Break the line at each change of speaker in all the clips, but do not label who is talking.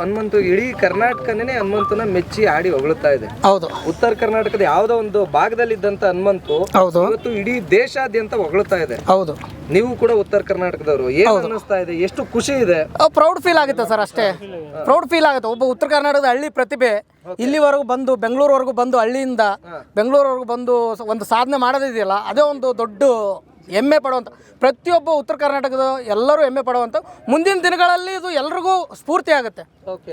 ಹನುಮಂತು ಇಡೀ ಕರ್ನಾಟಕನೇ ಹನುಮಂತನ ಮೆಚ್ಚಿ ಆಡಿ ಹೊಗಳುತ್ತಾ ಇದೆ.
ಹೌದು.
ಉತ್ತರ ಕರ್ನಾಟಕದ ಯಾವುದೋ ಒಂದು ಭಾಗದಲ್ಲಿ ಇದ್ದಂತ ಹನುಮಂತು
ಹೌದು.
ಇವತ್ತು ಇಡೀ ದೇಶಾದ್ಯಂತ ಹೊಗಳುತ್ತಾ ಇದೆ.
ಹೌದು.
ನೀವು ಕೂಡ ಉತ್ತರ ಕರ್ನಾಟಕದವರು ಏನು ಅನ್ನಿಸ್ತಾ ಇದೆ? ಎಷ್ಟು ಖುಷಿ ಇದೆ?
ಪ್ರೌಡ್ ಫೀಲ್ ಆಗುತ್ತೆ ಸರ್ ಅಷ್ಟೇ. ಪ್ರೌಡ್ ಫೀಲ್ ಆಗುತ್ತೆ. ಒಬ್ಬ ಉತ್ತರ ಕರ್ನಾಟಕದ ಹಳ್ಳಿ ಪ್ರತಿಭೆ ಇಲ್ಲಿವರೆಗೂ ಬಂದು ಬೆಂಗಳೂರವರೆಗೂ ಬಂದು ಹಳ್ಳಿಯಿಂದ ಬೆಂಗಳೂರವರೆಗೂ ಬಂದು ಒಂದು ಸಾಧನೆ ಮಾಡೋದಿದೆಯಲ್ಲ ಅದೇ ಒಂದು ದೊಡ್ಡ ಹೆಮ್ಮೆ ಪಡುವಂಥ ಪ್ರತಿಯೊಬ್ಬ ಉತ್ತರ ಕರ್ನಾಟಕದ ಎಲ್ಲರೂ ಹೆಮ್ಮೆ ಪಡುವಂಥ ಮುಂದಿನ ದಿನಗಳಲ್ಲಿ ಇದು ಎಲ್ರಿಗೂ ಸ್ಫೂರ್ತಿ ಆಗುತ್ತೆ.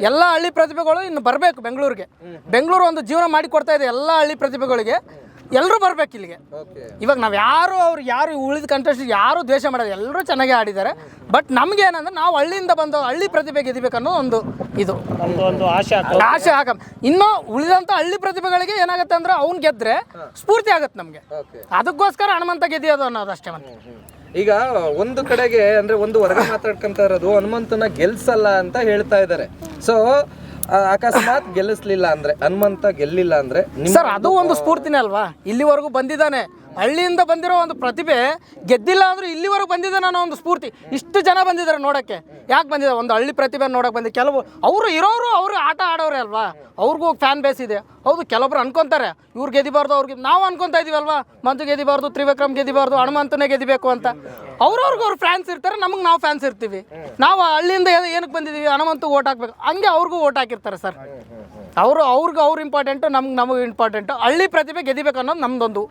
ಎಲ್ಲ ಹಳ್ಳಿ ಪ್ರತಿಭೆಗಳು ಇನ್ನು ಬರಬೇಕು ಬೆಂಗಳೂರಿಗೆ. ಬೆಂಗಳೂರು ಒಂದು ಜೀವನ ಮಾಡಿಕೊಡ್ತಾ ಇದೆ ಎಲ್ಲ ಹಳ್ಳಿ ಪ್ರತಿಭೆಗಳಿಗೆ. ಎಲ್ಲರೂ ಬರ್ಬೇಕು ಇಲ್ಲಿಗೆ. ಇವಾಗ ನಾವು ಯಾರು ಅವ್ರು ಯಾರು ಉಳಿದ ಕಂಟೆಸ್ಟ್ ಯಾರು ದ್ವೇಷ ಮಾಡೋದು ಎಲ್ಲರೂ ಚೆನ್ನಾಗಿ ಆಡಿದ್ದಾರೆ. ಬಟ್ ನಮ್ಗೆ ಏನಂದ್ರೆ ನಾವು ಹಳ್ಳಿಯಿಂದ ಬಂದು ಹಳ್ಳಿ ಪ್ರತಿಭೆ ಗೆದಿಬೇಕು ಅನ್ನೋ ಒಂದು ಇದು.
ಒಂದು ಒಂದು ಆಶೆ
ಆಶೆ ಆಗ ಇನ್ನು ಉಳಿದಂಥ ಹಳ್ಳಿ ಪ್ರತಿಭೆಗಳಿಗೆ ಏನಾಗುತ್ತೆ ಅಂದ್ರೆ ಅವ್ನು ಗೆದ್ರೆ ಸ್ಫೂರ್ತಿ ಆಗುತ್ತೆ ನಮಗೆ. ಅದಕ್ಕೋಸ್ಕರ ಹನುಮಂತ ಗೆದಿಯೋದು ಅನ್ನೋದು ಅಷ್ಟೇ ಮತ್ತೆ.
ಈಗ ಒಂದು ಕಡೆಗೆ ಅಂದ್ರೆ ಒಂದು ವರ್ಗ ಮಾತಾಡ್ಕೊಂತ ಇರೋದು ಹನುಮಂತನ ಗೆಲ್ಸಲ್ಲ ಅಂತ ಹೇಳ್ತಾ ಇದ್ದಾರೆ. ಸೊ ಅಕಸ್ಮಾತ್ ಗೆಲ್ಲಿಸ್ಲಿಲ್ಲ ಅಂದ್ರೆ ಹನುಮಂತ ಗೆಲ್ಲಿಲ್ಲ ಅಂದ್ರೆ
ಸರ್ ಅದು ಒಂದು ಸ್ಫೂರ್ತಿನೇ ಅಲ್ವಾ? ಇಲ್ಲಿವರೆಗೂ ಬಂದಿದ್ದಾನೆ. ಹಳ್ಳಿಯಿಂದ ಬಂದಿರೋ ಒಂದು ಪ್ರತಿಭೆ ಗೆದ್ದಿಲ್ಲ ಅಂದ್ರೂ ಇಲ್ಲಿವರೆಗೂ ಬಂದಿದೆ ನಾನು ಒಂದು ಸ್ಫೂರ್ತಿ. ಇಷ್ಟು ಜನ ಬಂದಿದ್ದಾರೆ ನೋಡೋಕ್ಕೆ. ಯಾಕೆ ಬಂದಿದ್ದಾರೆ ಒಂದು ಹಳ್ಳಿ ಪ್ರತಿಭೆ ನೋಡೋಕೆ ಬಂದಿದೆ. ಕೆಲವು ಅವರು ಇರೋರು ಅವರು ಆಟ ಆಡೋರೆ ಅಲ್ವಾ? ಅವ್ರಿಗೂ ಫ್ಯಾನ್ ಬೇಸ್ ಇದೆ. ಹೌದು ಕೆಲವೊಬ್ರು ಅನ್ಕೊಂತಾರೆ ಇವ್ರು ಗೆದಿಬಾರ್ದು ಅವ್ರಿಗೆ ನಾವು ಅನ್ಕೊಂತಾ ಇದೀವಲ್ವಾ ಮಂಜು ಗೆದಿಬಾರ್ದು ತ್ರಿವಿಕ್ರಮ್ ಗೆದಿಬಾರ್ದು ಹನುಮಂತನೇ ಗೆದಿಬೇಕು ಅಂತ. ಅವ್ರವ್ರಿಗೆ ಅವ್ರು ಫ್ಯಾನ್ಸ್ ಇರ್ತಾರೆ ನಮಗೆ ನಾವು ಫ್ಯಾನ್ಸ್ ಇರ್ತೀವಿ. ನಾವು ಹಳ್ಳಿಯಿಂದ ಏನಕ್ಕೆ ಬಂದಿದ್ದೀವಿ ಹನುಮಂತು ಓಟ್ ಹಾಕ್ಬೇಕು. ಹಂಗೆ ಅವ್ರಿಗೂ ಓಟ್ ಹಾಕಿರ್ತಾರೆ ಸರ್. ಅವರು ಅವ್ರಿಗೆ ಅವ್ರು ಇಂಪಾರ್ಟೆಂಟು ನಮ್ಗೆ ನಮಗೆ ಇಂಪಾರ್ಟೆಂಟು ಹಳ್ಳಿ ಪ್ರತಿಭೆ ಗೆದಿಬೇಕು ಅನ್ನೋದು ನಮ್ದೊಂದು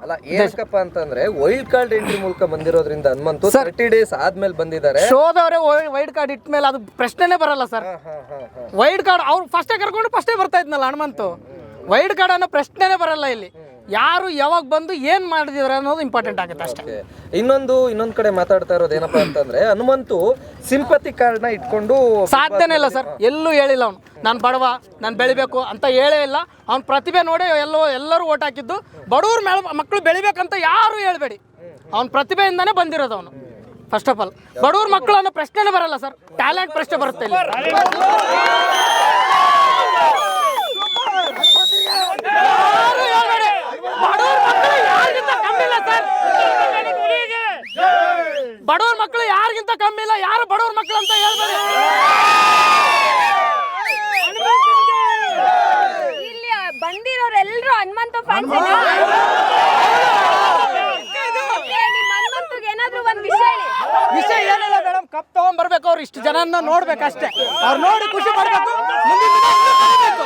ಏನಕ್ಕಪ್ಪ ಅಂತಂದ್ರೆ ವೈಲ್ಡ್ ಕಾರ್ಡ್ ಎಂಟ್ರಿ ಮೂಲಕ ಬಂದಿರೋದ್ರಿಂದ ಹನುಮಂತು ತರ್ಟಿ ಡೇಸ್ ಆದ್ಮೇಲೆ ಬಂದಿದ್ದಾರೆ.
ಶೋದವರೇ ವೈಡ್ ಕಾರ್ಡ್ ಇಟ್ಟ ಮೇಲೆ ಅದು ಪ್ರಶ್ನೆನೇ ಬರಲ್ಲ ಸರ್ ವೈಡ್ ಕಾರ್ಡ್ ಅವ್ರು ಫಸ್ಟೇ ಕರ್ಕೊಂಡು ಫಸ್ಟೇ ಬರ್ತಾ ಇದ್ನಲ್ಲ ಹನುಮಂತು. ವೈಡ್ ಕಾರ್ಡ್ ಅನ್ನೋ ಪ್ರಶ್ನೆನೇ ಬರಲ್ಲ ಇಲ್ಲಿ. ಯಾರು ಯಾವಾಗ ಬಂದು ಏನು ಮಾಡಿದಿರ ಅನ್ನೋದು ಇಂಪಾರ್ಟೆಂಟ್ ಆಗುತ್ತೆ ಅಷ್ಟೇ.
ಇನ್ನೊಂದು ಇನ್ನೊಂದು ಕಡೆ ಮಾತಾಡ್ತಾ ಇರೋದು ಏನಪ್ಪಾ ಅಂತಂದ್ರೆ ಹನುಮಂತು ಸಿಂಪತಿ ಕಾರ್ಡ್ನ ಇಟ್ಕೊಂಡು
ಸಾಧ್ಯನೇ ಇಲ್ಲ ಸರ್. ಎಲ್ಲೂ ಹೇಳಿಲ್ಲ ಅವನು. ನಾನು ಬಡವ ನಾನು ಬೆಳಿಬೇಕು ಅಂತ ಹೇಳೇ ಇಲ್ಲ. ಅವ್ನ ಪ್ರತಿಭೆ ನೋಡಿ ಎಲ್ಲೋ ಎಲ್ಲರೂ ಓಟ್ ಹಾಕಿದ್ದು. ಬಡವ್ರ ಮೇಳ ಮಕ್ಕಳು ಬೆಳಿಬೇಕಂತ ಯಾರು ಹೇಳ್ಬೇಡಿ. ಅವ್ನ ಪ್ರತಿಭೆಯಿಂದಾನೆ ಬಂದಿರೋದು ಅವನು. ಫಸ್ಟ್ ಆಫ್ ಆಲ್ ಬಡವ್ರ ಮಕ್ಕಳು ಅನ್ನೋ ಪ್ರಶ್ನೆನೇ ಬರಲ್ಲ ಸರ್. ಟ್ಯಾಲೆಂಟ್ ಪ್ರಶ್ನೆ ಬರುತ್ತೆ ಇಲ್ಲಿ ಯಾರು ಹೇಳ್ಬೇಡಿ. ಬಡವ್ರ ಮಕ್ಕಳು ಯಾರಿಗಿಂತ ಕಮ್ಮಿ ಇಲ್ಲ ಸರ್ ಬಡವ್ರ ಮಕ್ಕಳು ಯಾರಿಗಿಂತ ಕಮ್ಮಿ ಇಲ್ಲ ಯಾರು ಬಡವ್ರ ಮಕ್ಕಳು ಅಂತ ಹೇಳ್ಬೇಡಿ.
ಇಲ್ಲಿ ಬಂದಿರೋರೆಲ್ಲರೂ ಹನುಮಂತ ಫ್ಯಾನ್ಸ್ ಏನಾದ್ರೂ ಒಂದ್ ವಿಷಯ
ವಿಷಯ ಏನಿಲ್ಲ ಮೇಡಮ್ ಕಪ್ ತಗೊಂಡ್ ಬರ್ಬೇಕು ಅವ್ರು ಇಷ್ಟು ಜನನ್ನ ನೋಡ್ಬೇಕಷ್ಟೇ. ಅವ್ರು ನೋಡಿ ಖುಷಿ ಪಡ್ಬೇಕು ಮುಂದಿನ ದಿನ ಇನ್ನೂ ಕಲಿಬೇಕು.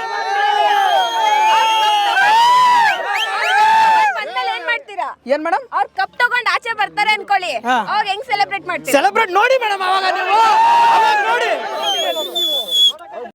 ಅವ್ರ್ ಬಂದ್ಮೇಲೆ ಏನ್ ಮಾಡ್ತೀರಾ
ಏನ್ ಮೇಡಮ್
ಅವ್ರು ಕಪ್ ತಗೊಂಡ್ ಆಚೆ ಬರ್ತಾರೆ ಅನ್ಕೊಳ್ಳಿ. ಅವಾಗ ಹೆಂಗ್ ಸೆಲೆಬ್ರೇಟ್ ಮಾಡ್ತೀವಿ
ಸೆಲೆಬ್ರೇಟ್ ನೋಡಿ ಮೇಡಮ್ ಅವಾಗ ನೀವು. ಅವಾಗ ನೋಡಿ.